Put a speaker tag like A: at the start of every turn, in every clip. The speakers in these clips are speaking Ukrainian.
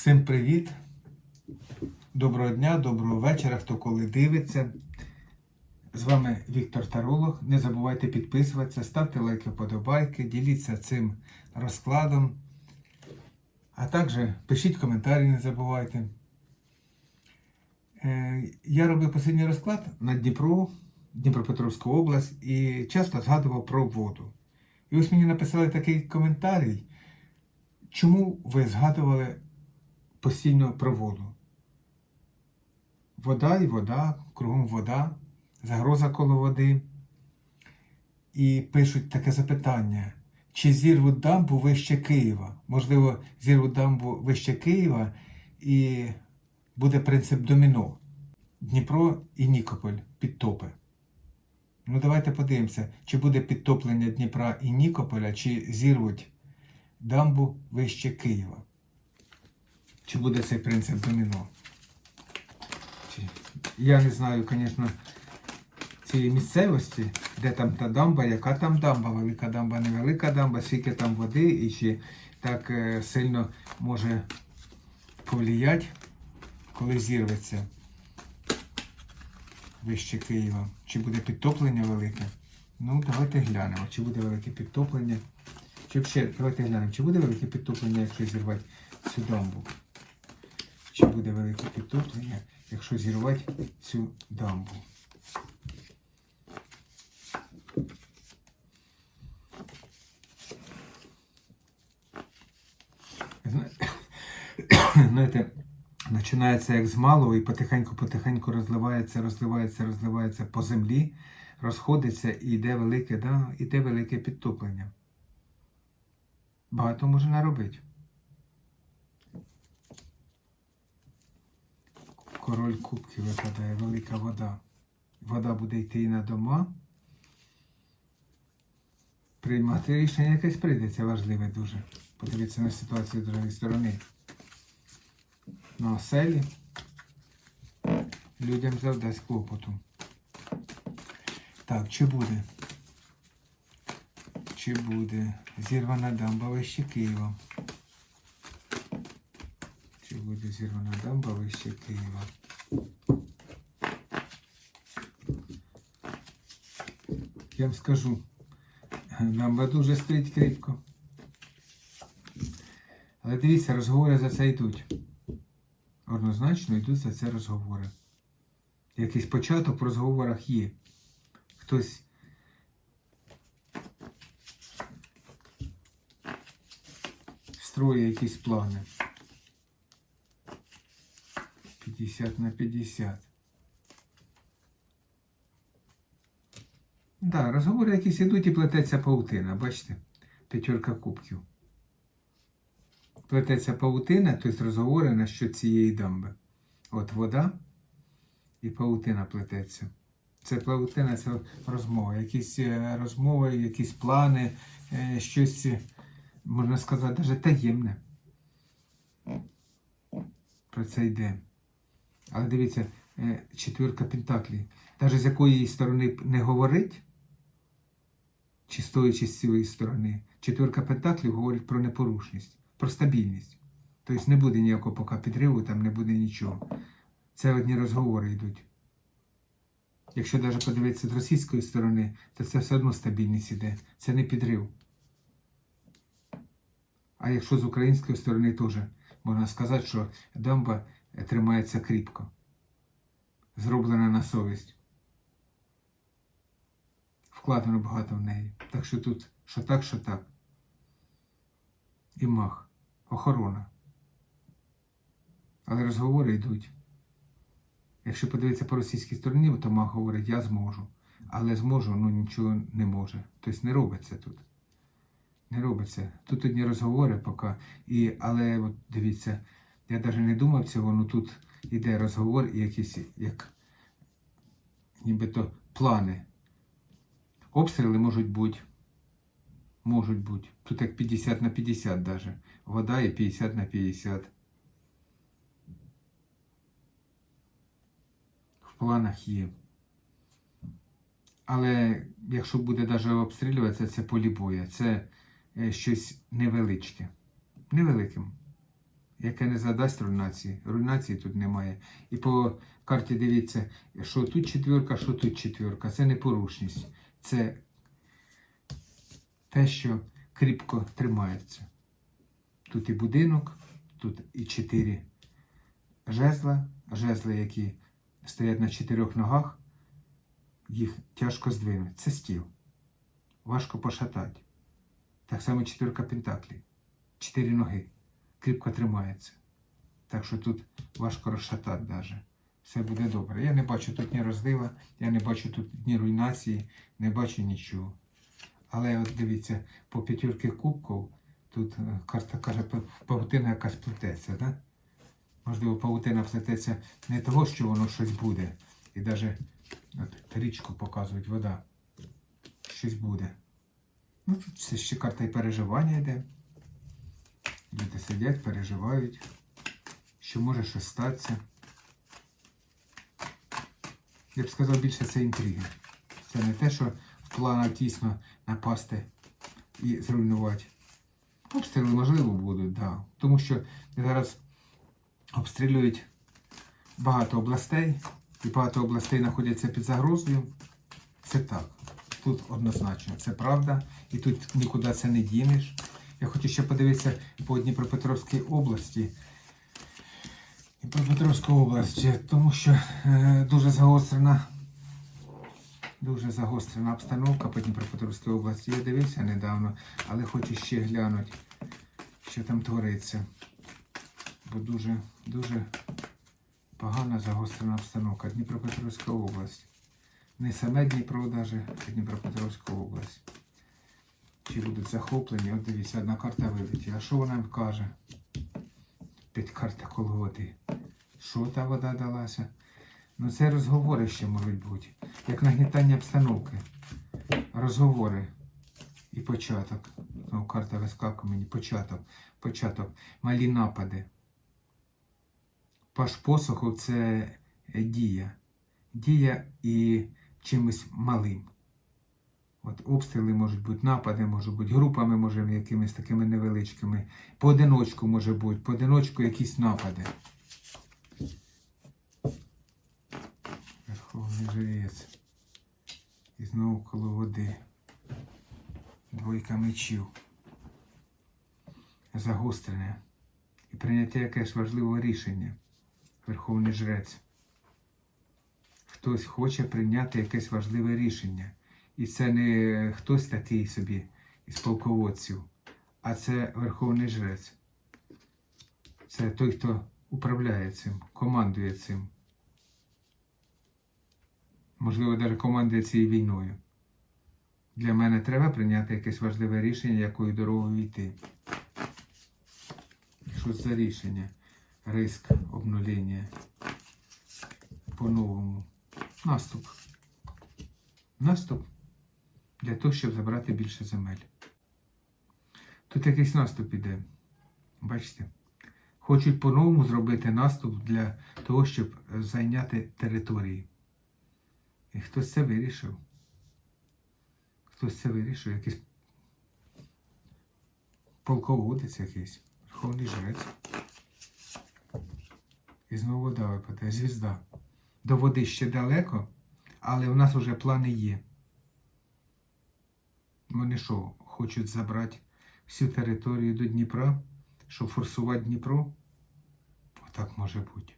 A: Всім привіт! Доброго дня, доброго вечора, хто коли дивиться. З вами Віктор Таролог. Не забувайте підписуватися, ставте лайки, подобайки, діліться цим розкладом. А також пишіть коментарі, не забувайте. Е, Я робив останній розклад на Дніпро, Дніпропетровську область і часто згадував про воду. І ось мені написали такий коментарій. Чому ви згадували постійно про воду? Вода і вода, кругом вода, загроза коло води. І пишуть таке запитання: чи зірвуть дамбу вище Києва? Можливо, зірвуть дамбу вище Києва і буде принцип доміно. Дніпро і Нікополь підтопи. Ну, давайте подивимося, чи буде підтоплення Дніпра і Нікополя, чи зірвуть дамбу вище Києва. Чи буде цей принцип доміно? Я не знаю, звісно, цієї місцевості, де там та дамба, яка там дамба, велика дамба, невелика дамба, скільки там води і чи так е, сильно може повлиять, коли зірветься вище Києва. Чи буде підтоплення велике? Ну, давайте глянемо, чи буде велике підтоплення. Чи взагалі, давайте глянемо, чи буде велике підтоплення, якщо зірвати цю дамбу? Чи буде велике підтоплення, якщо зірвати цю дамбу? Знаєте, починається як з малого і потихеньку-потихеньку розливається, розливається, розливається по землі, розходиться і йде велике, да, іде велике підтоплення. Багато може наробити. Король кубки випадає, велика вода. Вода буде йти і на дома. Приймати рішення якесь прийдеться важливе дуже. Подивіться на ситуацію з другої сторони. На оселі людям завдасть клопоту. Так, чи буде? Чи буде зірвана дамба вище Києва? Буде зірвана дамба вище Києва? Я вам скажу, дамба дуже стоїть кріпко. Але дивіться, розговори за це йдуть. Однозначно йдуть за це розговори. Якийсь початок в розговорах є. Хтось строє якісь плани. 50 на 50. Так, да, розговори якісь ідуть і плететься паутина, бачите? П'ятерка кубків. Плететься паутина, тобто розговори на що цієї дамби. От вода і паутина плететься. Це паутина, це розмова. Якісь е, розмови, якісь плани, е, щось, е, можна сказати, навіть таємне. Про це йде. Але дивіться, е, четвірка пентаклів. Навіть з якої сторони не говорить, чи стоячи з цієї сторони, четвірка пентаклів говорить про непорушність, про стабільність. Тобто не буде ніякого поки підриву, там не буде нічого. Це одні розговори йдуть. Якщо навіть подивитися з російської сторони, то це все одно стабільність іде. Це не підрив. А якщо з української сторони теж можна сказати, що дамба тримається кріпко. Зроблена на совість. Вкладено багато в неї. Так що тут що так, що так. І мах. Охорона. Але розговори йдуть. Якщо подивитися по російській стороні, то мах говорить, я зможу. Але зможу, ну нічого не може. Тобто не робиться тут. Не робиться. Тут одні розговори поки. І, але от дивіться, я навіть не думав цього, ну тут іде розговор і якісь як нібито плани. Обстріли можуть бути. Можуть бути. Тут як 50 на 50 даже. Вода і 50 на 50. В планах є. Але якщо буде навіть обстрілюватися, це полі боя. Це е, щось невеличке. Невеликим. Яке не задасть руйнації. Руйнації тут немає. І по карті дивіться, що тут четвірка, що тут четвірка. Це не порушність. Це те, що кріпко тримається. Тут і будинок, тут і чотири жезла, жезли, які стоять на чотирьох ногах, їх тяжко здвинути. Це стіл. Важко пошатати. Так само четвірка пентаклів. Чотири ноги. Кріпко тримається. Так що тут важко розшатати навіть. Все буде добре. Я не бачу тут ні розлива, я не бачу тут ні руйнації, не бачу нічого. Але от дивіться, по п'ятірки кубків тут е, карта каже, павутина якась плететься, да? Можливо, павутина плететься не того, що воно щось буде. І навіть річку показують, вода. Щось буде. Ну, тут все ще карта і переживання йде. Люди сидять, переживають, що може щось статися. Я б сказав, більше це інтриги. Це не те, що в планах тісно напасти і зруйнувати. Обстріли можливо будуть, так. Да. Тому що зараз обстрілюють багато областей, і багато областей знаходяться під загрозою. Це так. Тут однозначно, це правда, і тут нікуди це не дінеш. Я хочу ще подивитися по Дніпропетровській області. Дніпропетровська область, тому що е, дуже загострена, дуже загострена обстановка по Дніпропетровській області. Я дивився недавно, але хочу ще глянути, що там твориться. Бо дуже, дуже погана загострена обстановка. Дніпропетровська область. Не саме Дніпро, навіть, а Дніпропетровська область. Чи будуть захоплені? От дивіться, одна карта вилетіла. А що вона нам каже? Під карта коло води. Що та вода далася? Ну це розговори ще можуть бути. Як нагнітання обстановки. Розговори і початок. Знову карта вискакує мені. Початок. Початок. Малі напади. Паш посуху це дія. Дія і чимось малим. От обстріли можуть бути, напади можуть бути, групами може якимись такими невеличкими. Поодиночку може бути, поодиночку якісь напади. Верховний жрець. І знову коло води. Двойка мечів. Загострене. І прийняття якесь важливого рішення. Верховний жрець. Хтось хоче прийняти якесь важливе рішення. І це не хтось такий собі із полководців, а це Верховний Жрець. Це той, хто управляє цим, командує цим. Можливо, навіть командує цією війною. Для мене треба прийняти якесь важливе рішення, якою дорогою йти. Що це рішення? Риск, обнуління. По-новому. Наступ. Наступ для того, щоб забрати більше земель. Тут якийсь наступ іде. Бачите? Хочуть по-новому зробити наступ для того, щоб зайняти території. І хтось це вирішив. Хтось це вирішив, якийсь полководець якийсь, верховний жрець. І знову вода випадає, звізда. До води ще далеко, але у нас вже плани є. Вони що, хочуть забрати всю територію до Дніпра, щоб форсувати Дніпро? Отак може бути.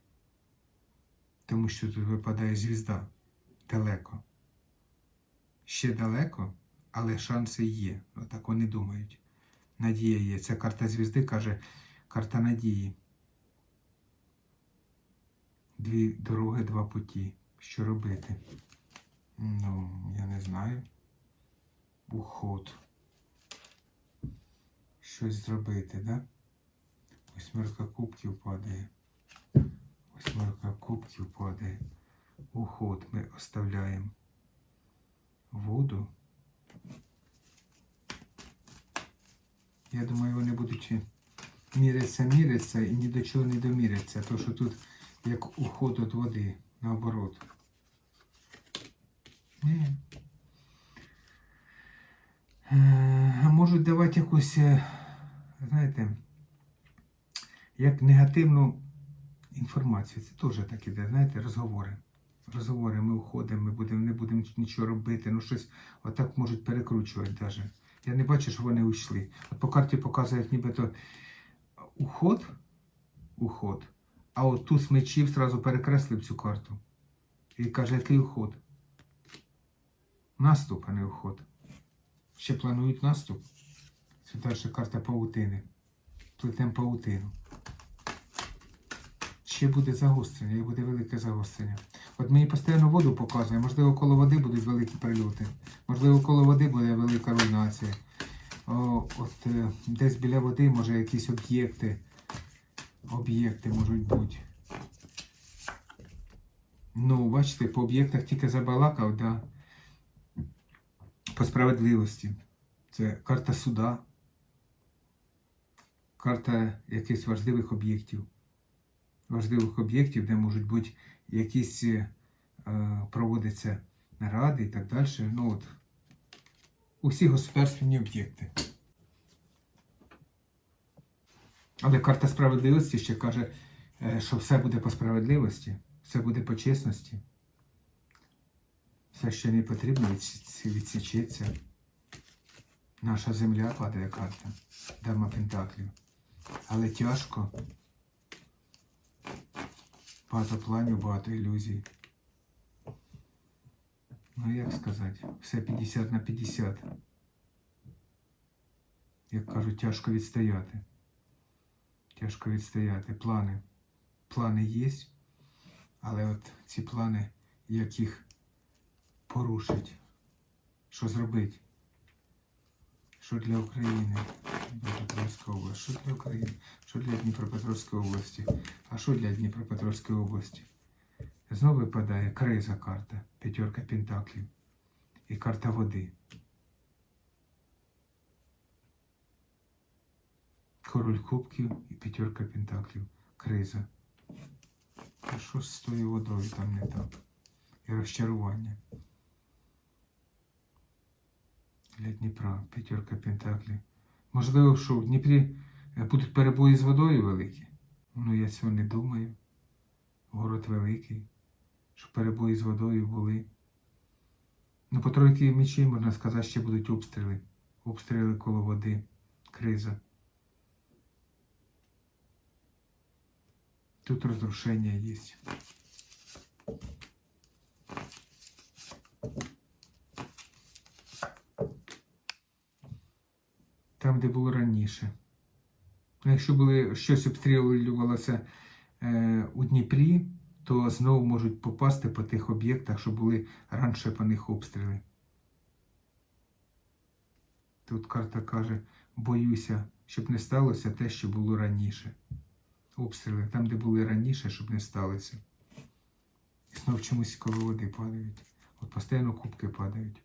A: Тому що тут випадає звізда далеко. Ще далеко, але шанси є. Отак вони думають. Надія є. Ця карта звізди каже, карта надії. Дві дороги, два путі. Що робити? Ну, я не знаю уход. Щось зробити, да? Восьмерка кубків падає. Восьмерка кубків падає. Уход ми оставляємо. Воду. Я думаю, вони будуть мірятися, мірятися і ні до чого не доміряться. То, що тут як уход від води, наоборот. Ні. Е, можуть давати якусь, е, знаєте, як негативну інформацію. Це теж так іде, знаєте, розговори. Розговори, ми уходимо, ми будемо, не будемо нічого робити. Ну, щось отак можуть перекручувати навіть. Я не бачу, що вони уйшли. От по карті показує, як нібито уход, уход, а от туз мечів зразу перекреслив цю карту. І каже, який уход? Наступ, а не уход. Ще планують наступ. Це далі карта паутини. Плетем паутину. Ще буде загострення, і буде велике загострення. От мені постійно воду показує, можливо, коло води будуть великі прильоти, можливо, коло води буде велика руйнація. О, от е, десь біля води, може, якісь об'єкти. Об'єкти можуть бути. Ну, бачите, по об'єктах тільки забалакав, да. По справедливості. Це карта суда, карта якихось важливих об'єктів. Важливих об'єктів, де можуть бути якісь е, проводяться наради і так далі. Ну от, усі государственні об'єкти. Але карта справедливості ще каже, е, що все буде по справедливості, все буде по чесності. Все, що не потрібно, відсічеться. Наша земля падає карта. Дама Пентаклів. Але тяжко. Багато планів, багато ілюзій. Ну, як сказати, все 50 на 50. Як кажуть, тяжко відстояти. Тяжко відстояти. Плани. Плани є, але от ці плани, як їх порушить, що зробити? Що для України? Дніпропетровська область. Що для України? Що для Дніпропетровської області? А що для Дніпропетровської області? Знову випадає криза карта, п'ятерка пентаклів і карта води. Король кубків і п'ятерка пентаклів. Криза. А що з тою водою там не так? І розчарування. Для Дніпра, п'ятерка пентаклів. Можливо, що в Дніпрі е, будуть перебої з водою великі. Ну, я цього не думаю. Город великий, щоб перебої з водою були. Ну, по тройки мечей, можна сказати, ще будуть обстріли. Обстріли коло води, криза. Тут розрушення є. Там, де було раніше. Ну, Якщо були, щось обстрілювалося е, у Дніпрі, то знову можуть попасти по тих об'єктах, що були раніше по них обстріли. Тут карта каже, боюся, щоб не сталося те, що було раніше. Обстріли там, де були раніше, щоб не сталося. І знов чомусь коло води падають. От постійно кубки падають.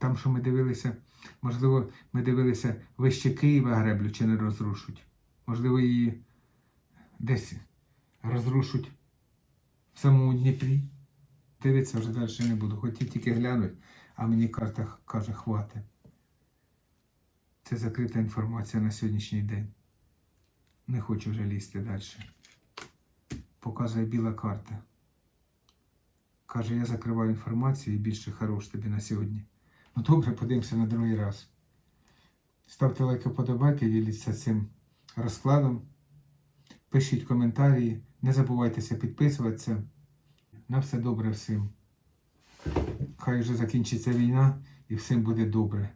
A: Там, що ми дивилися, можливо, ми дивилися вище Києва греблю чи не розрушуть. Можливо, її десь розрушуть в самому Дніпрі. Дивитися вже далі не буду. Хотів тільки глянути, а мені карта каже, хвати. Це закрита інформація на сьогоднішній день. Не хочу вже лізти далі. Показує біла карта. Каже, я закриваю інформацію і більше хорош тобі на сьогодні. Ну добре, подивимося на другий раз. Ставте лайки, подобайки, діліться цим розкладом. Пишіть коментарі, не забувайтеся підписуватися. На все добре всім. Хай вже закінчиться війна і всім буде добре.